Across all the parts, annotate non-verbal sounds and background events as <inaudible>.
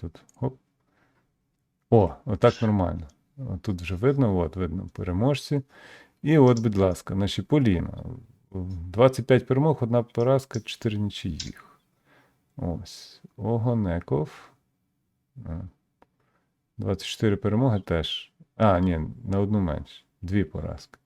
тут. Оп. О, отак нормально. Тут вже видно, от видно переможці. І от, будь ласка, наші Поліна. 25 перемог, одна поразка, 4 нічиїх. Ось. Огонеков. А. 24 перемоги теж. А, ні, на одну менше. Дві поразки.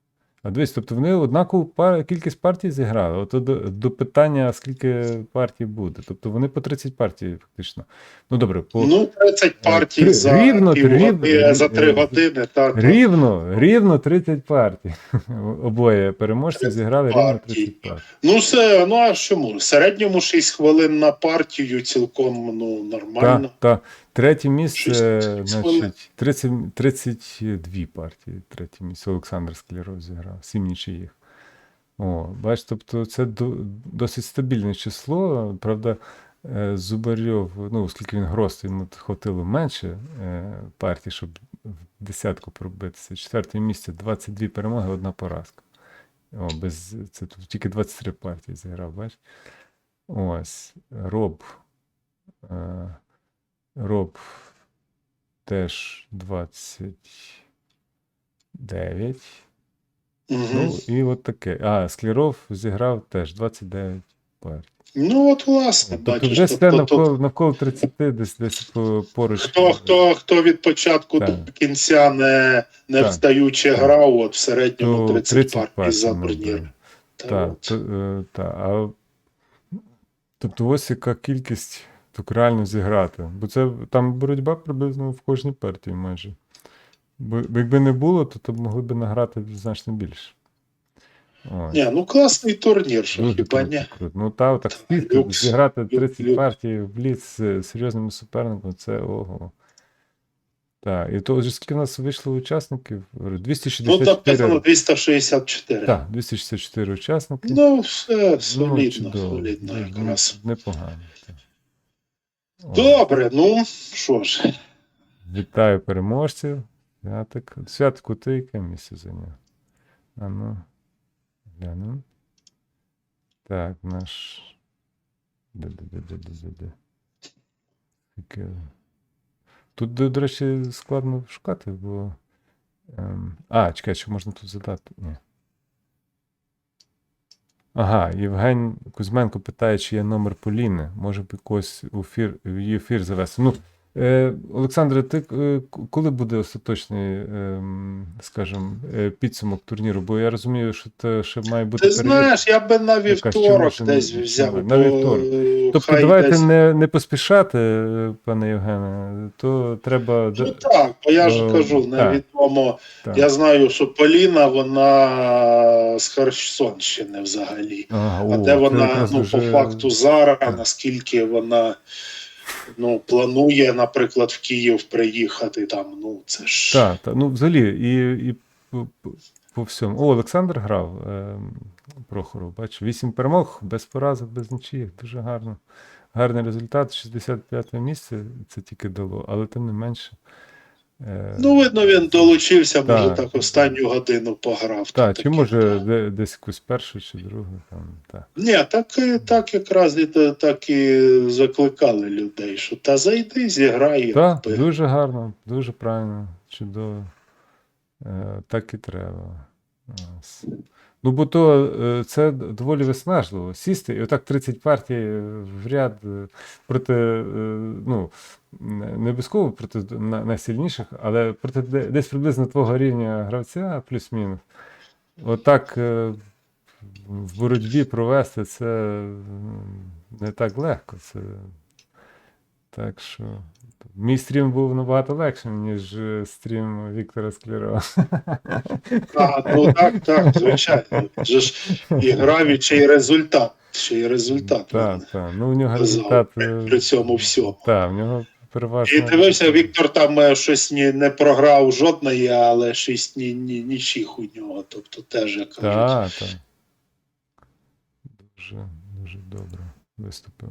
А дивись, тобто вони однакову пар... кількість партій зіграли. От до, до питання, скільки партій буде. Тобто вони по 30 партій, фактично. Ну добре, по... Ну, 30 партій Три- за рівно, рівно, за 3 години. Так, так. рівно, рівно 30 партій. <laughs> Обоє переможці 30 зіграли рівно партій. 30 партій. Ну, все, ну а чому? В середньому 6 хвилин на партію цілком ну, нормально. Так, так. Третє місце, значить, 30, 32 партії. Третє місце Олександр Скляров зіграв, 7 нічиїх. О, бач, тобто це до, досить стабільне число. Правда, е, Зубарьов, ну, оскільки він гростий, йому хватило менше е, партій, щоб в десятку пробитися. Четверте місце 22 перемоги, одна поразка. О, без, це тут тільки 23 партії зіграв, бач. Ось, Роб. Роб теж 29. Угу. Ну, і от таке. А, Скляров зіграв теж 29 партій. Ну, от, власне, Тобто бачиш, все тобто, навколо, навколо 30, десь десь поруч. хто, хто, хто від початку Так. до кінця не, не Так. встаючи Так. грав, от в середньому то 30, партій партій за турнір. Так, то, е, та, а, тобто ось яка кількість так реально зіграти. Бо це там боротьба приблизно в кожній партії майже. Бо бо якби не було, то, то могли б награти значно більше. Ось. Ні, ну класний турнір, що хіба круто. Ну та, так <laughs> зіграти 30 люкс. партій в бліц з серйозними суперниками, це ого. Так, і то вже скільки в нас вийшло учасників? Ну, там 264. 264. так, 264 учасники. Ну, все Ну, солідно, чудово. солідно якраз. Непогано. так. Добре, ну що ж. Вітаю переможців. Святик. Святку ти яке місце зайняв? А ну, глянемо. Так, наш. Де, де, де, де, де, де, де. Таке. Тут, до, до речі, складно шукати, бо. Ем... А, чекай, що можна тут задати? Ні. Ага, Євген Кузьменко питає, чи є номер Поліни. Може б якось у ефір, в її ефір завести. Ну, Олександре, ти е, коли буде остаточний, ем, скажімо, е, підсумок турніру? Бо я розумію, що це ще має бути Ти знаєш, я би на вівторок десь не- взяв. на вівторок. е, Тобто давайте десь- не, не поспішати, е, пане Євгене, то треба. Ну так, бо я ж Е, кажу, невідомо. так. Я знаю, що Поліна, вона з Херсонщини взагалі. Ага, А о, де вона, ну, по факту, зараз, наскільки вона ну, планує, наприклад, в Київ приїхати там, ну це ж. Так, та, Ну, взагалі, і, і по, всьому. О, Олександр грав е, Прохоров, бачу, вісім перемог, без поразок, без нічиїх. Дуже гарно. Гарний результат. 65 місце це тільки дало, але тим не менше. Е, Ну, видно, він долучився, може Так. останню годину пограв. так, чи може та. десь якусь першу чи другу. Там, так. Ні, так, так якраз і так і закликали людей, що та зайди, зіграй. Так, дуже гарно, дуже правильно, чудово. Е, так і треба. Ось. Ну, бо то е, це доволі виснажливо. Сісти і отак 30 партій е, в ряд е, проти, ну, не обов'язково проти на- найсильніших, але проти де- десь приблизно твого рівня гравця, плюс-мінус. Отак в боротьбі провести це не так легко. Це... Так що. Мій стрім був набагато легшим, ніж е, стрім Віктора Склярова. <laughs> А, ну так, так, звичайно. Же ж і грав, і й результат. Ще й результат. Так, так. Ну, у нього результат. е, при цьому всьому. Так, в нього переважно. І дивився, Віктор там е, щось ні, не програв жодної, але шість ні, ні, нічих у нього. Тобто теж, як кажуть. Так, так. Дуже, дуже добре виступив.